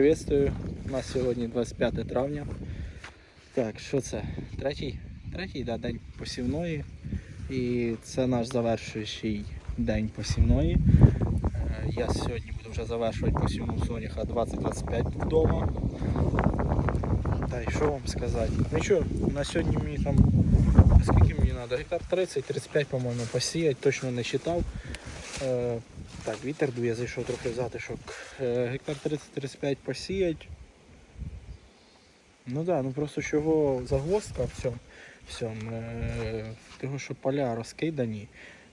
приветствую. У нас сьогодні 25 травня. Так, що це? Третій? Третій да, день посівної. І це наш завершуючий день посівної. Е, Я сьогодні буду вже завершувати посівну соняха 2025 вдома. Та й що вам сказати? Ну що, на сьогодні мені там скільки мені треба? Гектар 30-35, по-моєму, посіяти, точно не читав. Так, вітер дує, зайшов трохи в затишок. Е, гектар 30-35 посіять. Ну да, ну просто чого загвоздка в цьому, в е, того, що поля розкидані.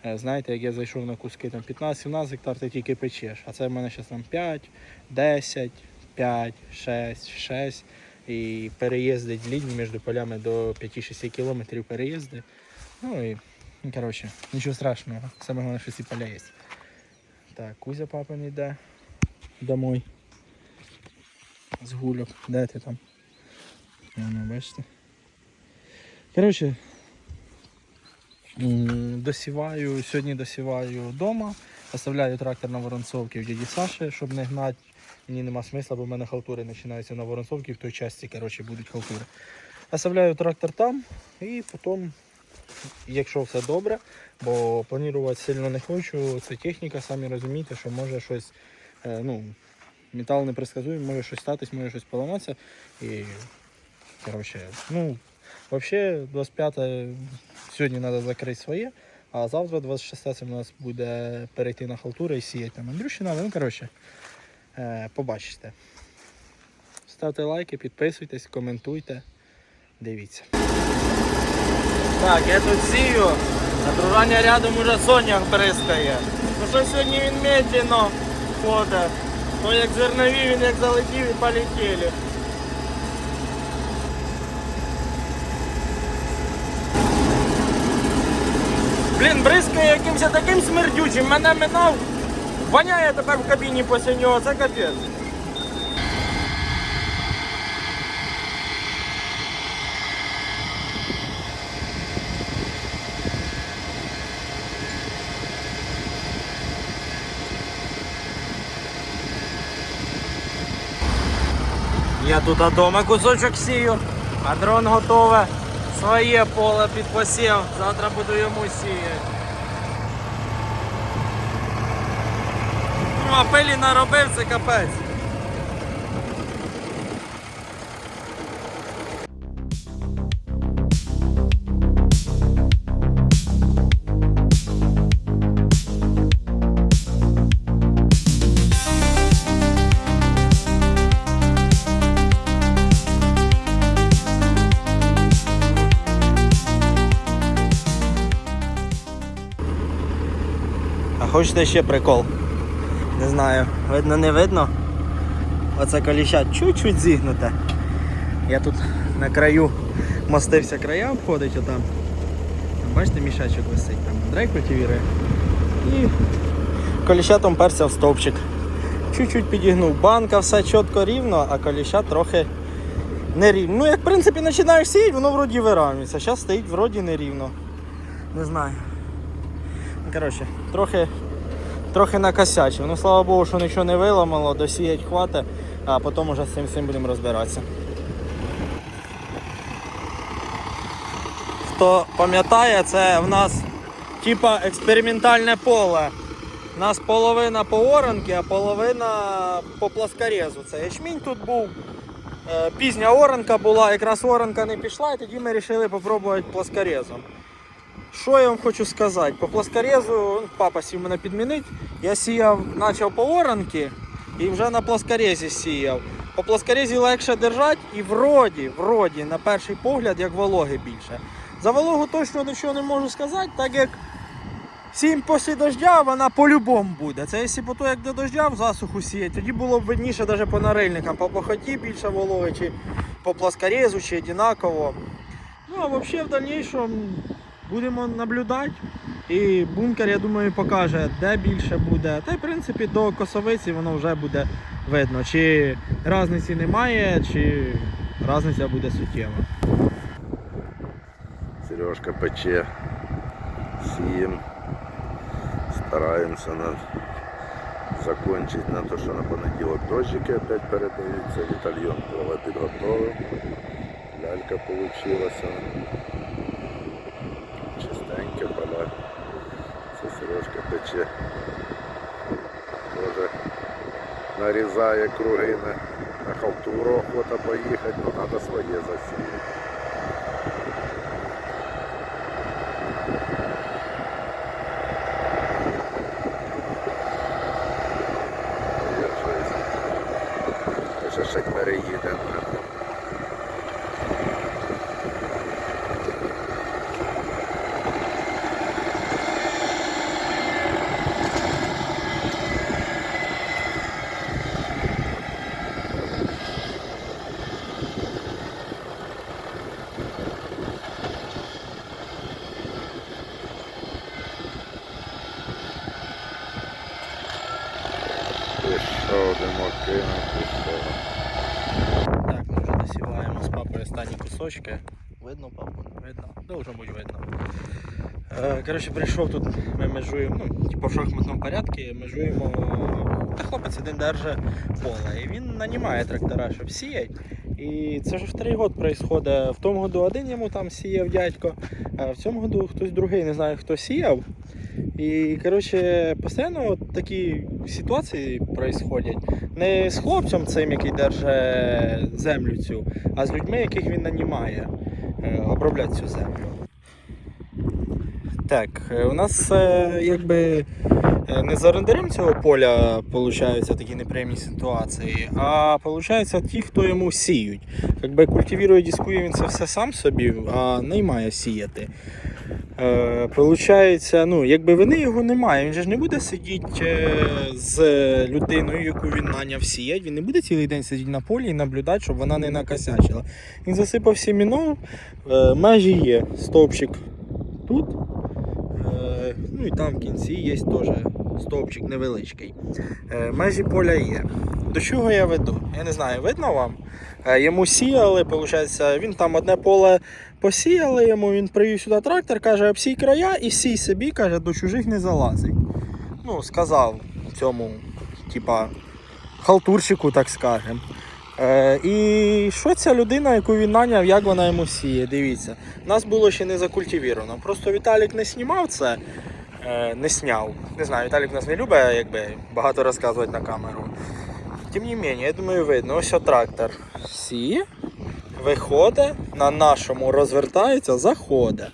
Е, знаєте, як я зайшов на куски там 15-17 гектар, ти тільки печеш. А це в мене зараз там 5, 10, 5, 6, 6. І переїзди длінні між полями до 5-6 кілометрів переїзди. Ну і, коротше, нічого страшного. Саме головне, що ці поля є. Так, Кузя папин йде домой. З гульок. Де ти там? Воно, бачите. Коротше, досіваю, сьогодні досіваю вдома, оставляю трактор на воронцовці в дяді Саші, щоб не гнати. Мені нема смисла, бо в мене халтури починаються на воронцовці, в той часті коротше, будуть халтури. Оставляю трактор там і потім, якщо все добре, бо планувати сильно не хочу, це техніка, самі розумієте, що може щось, е, ну, метал непредсказуємий, може щось статись, може щось поламатися. І, коротше, ну, взагалі, 25 сьогодні треба закрити своє, а завтра, 26 це у нас буде перейти на халтури і сіяти там Андрющина, ну, коротше, е, побачите. Ставте лайки, підписуйтесь, коментуйте, дивіться. Так, я тут сію. Окружання рядом уже Соняк бризкає. Ну що сьогодні він медленно ходить. То як зернові, він як залетів і полетіли. Блін, бризкає якимось таким смердючим, мене минав. Воняє тепер в кабіні після нього, це капець. Я тут вдома кусочок сію, а дрон готове своє поле під посів. Завтра буду йому сіяти. Ну, а пилі наробив, це капець. Хочете ще прикол? Не знаю, видно, не видно. Оце коліща чуть-чуть зігнуте. Я тут на краю мостився края обходить отам. Там, бачите, мішачок висить, там Андрей культивірує. І коліщатом перся в стовпчик. Чуть-чуть підігнув. Банка все чітко рівно, а коліща трохи нерівно. Ну, як в принципі починаєш сіяти, воно вроді виравнюється. Зараз стоїть вроді нерівно. Не знаю. Ну, Коротше, трохи, трохи накосячив. Ну слава Богу, що нічого не виламало, досіять хватить, а потім вже з цим всім будемо розбиратися. Хто пам'ятає, це в нас типа експериментальне поле. У нас половина по оранки, а половина по плоскорезу. Це ячмінь тут був. Е, Пізня оранка була, якраз оранка не пішла, і тоді ми вирішили спробувати плоскорезом. Що я вам хочу сказати? По плоскорезу, папа сів мене підмінить. Я сіяв, почав по оранки і вже на плоскорезі сіяв. По плоскорезі легше держати і вроді, вроді, на перший погляд, як вологи більше. За вологу точно нічого не можу сказати, так як сім після дождя вона по-любому буде. Це якщо по то, як до дождя в засуху сіяти, тоді було б видніше навіть по нарильникам, по похоті більше вологи, чи по плоскорезу, чи однаково. Ну а взагалі в дальнішому будемо наблюдати. І бункер, я думаю, покаже, де більше буде. Та й в принципі до косовиці воно вже буде видно, чи різниці немає, чи різниця буде суттєва. Сережка пече, сієм, стараємося на закончить на те, що на понеділок дощики опять передаються. Вітальйон поле підготовив. Лялька получилася. Чистеньке поля. Це Пече. Тоже нарізає круги на, на халтуру охота поїхати, але треба своє засіяти. Я щось. Ще ще переїде. Пішов, демокинув, пішов. Так, ми вже насіваємо з папою останні. Видно, папу? Видно. Должно бути видно. Е, Коротше, прийшов тут, ми межуємо, ну, типу в шахматному порядку, межуємо. Та хлопець один держить поле. І він нанімає трактора, щоб сіяти. І це ж в три год происходить. В тому году один йому там сіяв дядько, а в цьому году хтось другий, не знаю хто сіяв. І коротше, постійно от такі ситуації происходять. Не з хлопцем цим, який держить землю цю, а з людьми, яких він нанімає е, обробляти цю землю. Так, е, у нас е, якби е, не за орендарем цього поля получаються такі неприємні ситуації, а получаються ті, хто йому сіють. Якби культивірує, дискує він це все сам собі, а наймає сіяти. Е, Получається, ну, якби вини його немає, він же ж не буде сидіти з людиною, яку він наняв сіять. Він не буде цілий день сидіти на полі і наблюдати, щоб вона не накосячила. Він засипав сіміном, межі є, стовпчик тут. Е, Ну і там в кінці є теж стовпчик невеличкий. Е, Межі поля є. До чого я веду? Я не знаю, видно вам? Е, Йому сіяли, виходить, він там одне поле посіяли йому, він привів сюди трактор, каже, обсій края і сій собі, каже, до чужих не залазить. Ну, сказав цьому, типа, халтурщику, так скажем. Е, і що ця людина, яку він наняв, як вона йому сіє? Дивіться, нас було ще не закультивіровано. Просто Віталік не знімав це, е, не сняв. Не знаю, Віталік нас не любить якби, багато розказувати на камеру. Тим не менше, я думаю, видно, ось трактор сіє, виходить, на нашому розвертається, заходить.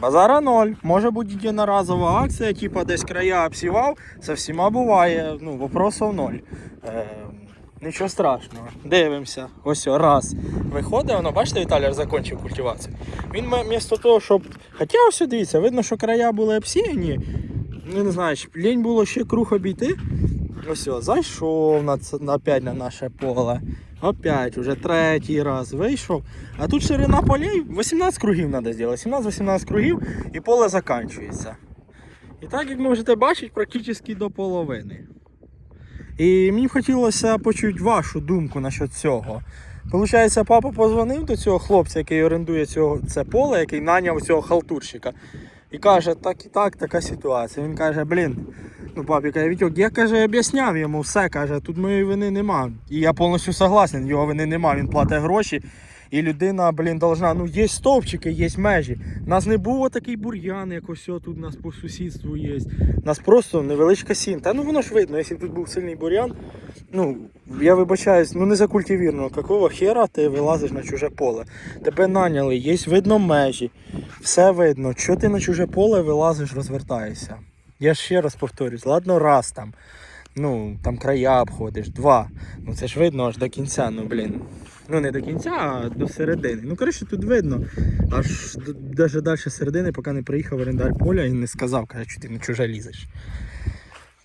Базара ноль. Може бути єдиноразова акція, типа десь края обсівав, це всіма буває. Ну, вопросов ноль. Е, нічого страшного. Дивимося. Ось раз. Виходить, воно, бачите, Віталій закінчив культивацію. Він вмісто того, щоб. Хоча ось дивіться, видно, що края були обсіяні. Ну, не знаю, лінь було ще круг обійти. Ось зайшов на, опять на наше поле. Опять, уже третій раз вийшов. А тут ширина полей 18 кругів треба зробити. 17-18 кругів і поле закінчується. І так, як можете бачити, практично до половини. І мені б хотілося почути вашу думку насчет цього. Получається, папа позвонив до цього хлопця, який орендує цього, це поле, який наняв цього халтурщика. І каже, так і так, така ситуація. Він каже, блін, ну папі каже, Вітьок, я каже, об'ясняв йому все, каже, тут моєї вини нема. І я повністю согласен, його вини нема, він платить гроші. І людина, блін, должна, ну є стовпчики, є межі. У нас не було такий бур'ян, як ось тут у нас по сусідству є. У нас просто невеличка сін. Та ну воно ж видно, якщо тут був сильний бур'ян, ну я вибачаюсь, ну не закультивірно. Какого хера ти вилазиш на чуже поле? Тебе наняли, є видно межі, все видно. Чого ти на чуже поле вилазиш, розвертаєшся? Я ще раз повторюсь, ладно, раз там. Ну, там края обходиш, два. Ну це ж видно аж до кінця, ну блін. Ну не до кінця, а до середини. Ну, коротше, тут видно. Аж навіть далі середини, поки не приїхав орендар поля і не сказав, каже, що ти на чуже лізеш.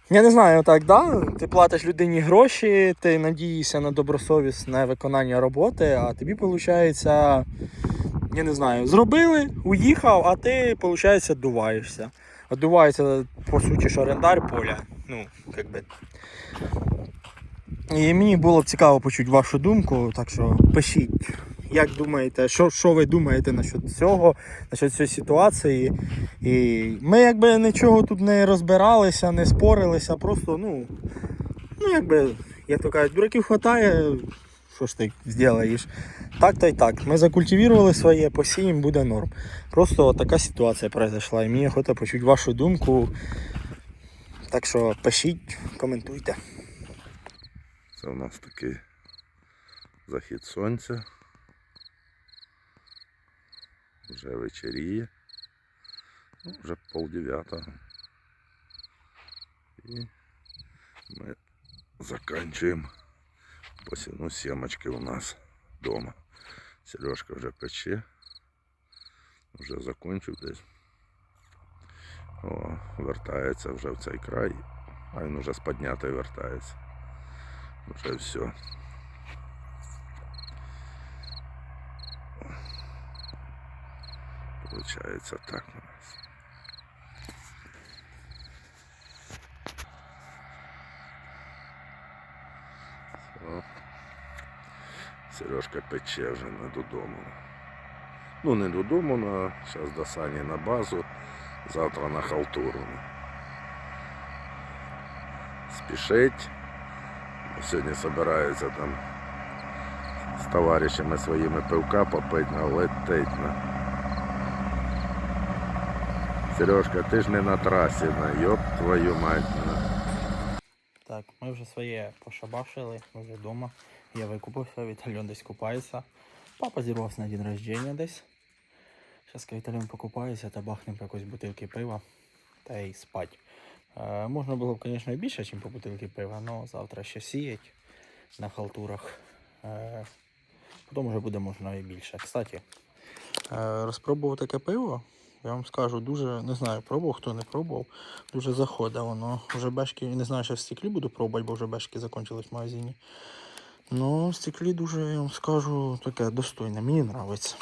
Я не знаю, так, да? Ти платиш людині гроші, ти надієшся на добросовісне виконання роботи, а тобі, виходить, я не знаю, зробили, уїхав, а ти, виходить, дуваєшся. Одувається, по суті, ж орендар поля. Ну, як. І мені було цікаво почути вашу думку, так що пишіть, як думаєте, що, що ви думаєте насчет цього, насчет цієї ситуації. І ми якби нічого тут не розбиралися, не спорилися, просто ну, Ну, якби, як то кажуть, дураків хватає, що ж ти зробиш? Так то й так. Ми закультивували своє, посіємо, буде норм. Просто така ситуація произошла. І мені охота почути вашу думку. Так що пишіть, коментуйте. Це у нас такий захід сонця. Вже вечеріє. Ну, вже пол дев'ятого. І ми заканчуємо посівну сімочки у нас вдома. Сережка вже пече. Вже закончив десь. О, вертається вже в цей край. А він вже з піднятою вертається. Вже все. Получается так у нас. Все. Сережка пече вже додому. Ну не додому, на зараз до Сані на базу, завтра на халтуру. Спішить. Сьогодні збирається там з товаришами своїми пивка попить на летить на. Сережка, ти ж не на трасі, на йоп твою мать. На. Так, ми вже своє пошабашили, ми вже вдома. Я викупився, Вітальон десь купається. Папа зірвався на день рождения десь. Зараз Вітальон покупається та бахнемо по якоїсь бутилки пива та й спать. Е, можна було б, звісно, і більше, ніж по бутилки пива, але завтра ще сіять на халтурах. Е, потім вже буде можна і більше. Кстати, е, розпробував таке пиво. Я вам скажу, дуже не знаю, пробував, хто не пробував. Дуже заходить воно. Вже бешки, не знаю, що в стеклі буду пробувати, бо вже бешки закінчились в магазині. Ну, в стеклі дуже, я вам скажу, таке достойне. Мені подобається.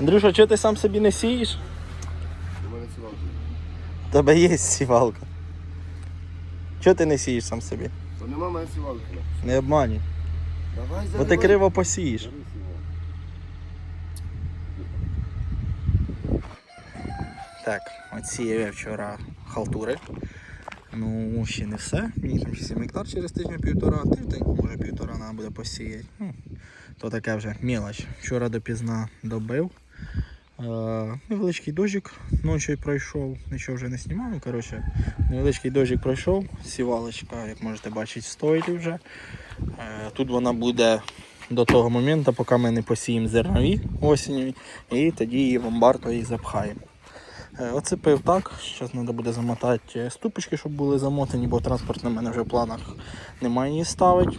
Андрюша, чого ти сам собі не сієш? У мене сівалка. У тебе є сівалка. Чого ти не сієш сам собі? То нема в мене сівалки. Не обманюй. Давай Бо ти криво посієш. Так, оцією я вчора халтури. Ну, ще не все. Мені там ще 7 гектар через тиждень-півтора, тиждень, може півтора треба буде посіяти. Ну, то таке вже мелоч. Вчора допізна добив. Е, невеличкий дощик ночі пройшов, нічого вже не знімав. Ну, коротше, невеличкий дощик пройшов, сівалочка, як можете бачити, стоїть вже. Е, тут вона буде до того моменту, поки ми не посіємо зернові осінню, і тоді її в амбар і запхаємо. Е, Оцепив так, зараз треба буде замотати ступочки, щоб були замотані, бо транспорт на мене вже в планах немає її ставити.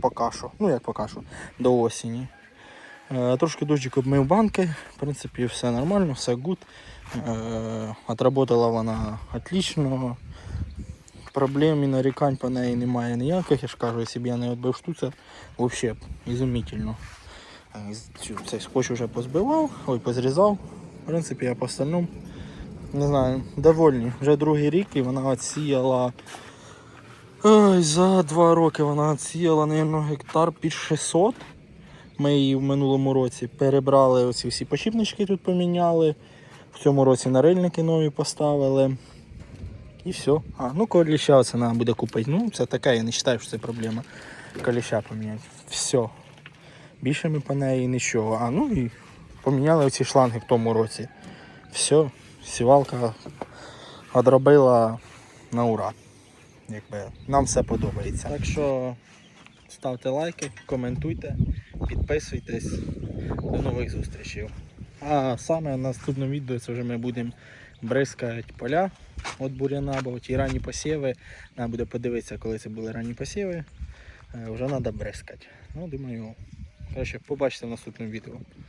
Поки що. Ну як поки що, до осені. Е, Трошки дощик обмив банки, в принципі, все нормально, все гуд. Е, Отработала вона отлично. Проблем і нарікань по неї немає ніяких. Я ж кажу, якщо б я не відбив штуцер, взагалі ізумітельно. Е, Цей скотч вже позбивав, ой, позрізав. В принципі, я по остальному не знаю, довольні. Вже другий рік і вона отсіяла. Ой, за два роки вона отсіяла, мабуть, гектар під 600. Ми її в минулому році перебрали оці всі почіпнички тут поміняли. В цьому році нарильники нові поставили. І все. А, ну коліща оце треба буде купити. Ну, це таке, я не вважаю, що це проблема. Коліща поміняти. Все. Більше ми по неї нічого. А, ну і поміняли оці шланги в тому році. Все, сівалка одробила на ура. Якби нам все подобається. Так що ставте лайки, коментуйте, підписуйтесь. До нових зустрічей. А саме в наступному відео це вже ми будемо бризкати поля від буряна, бо ті ранні посіви. Треба буде подивитися, коли це були ранні посіви. Е, Вже треба бризкати. Ну, думаю, краще побачите в наступному відео.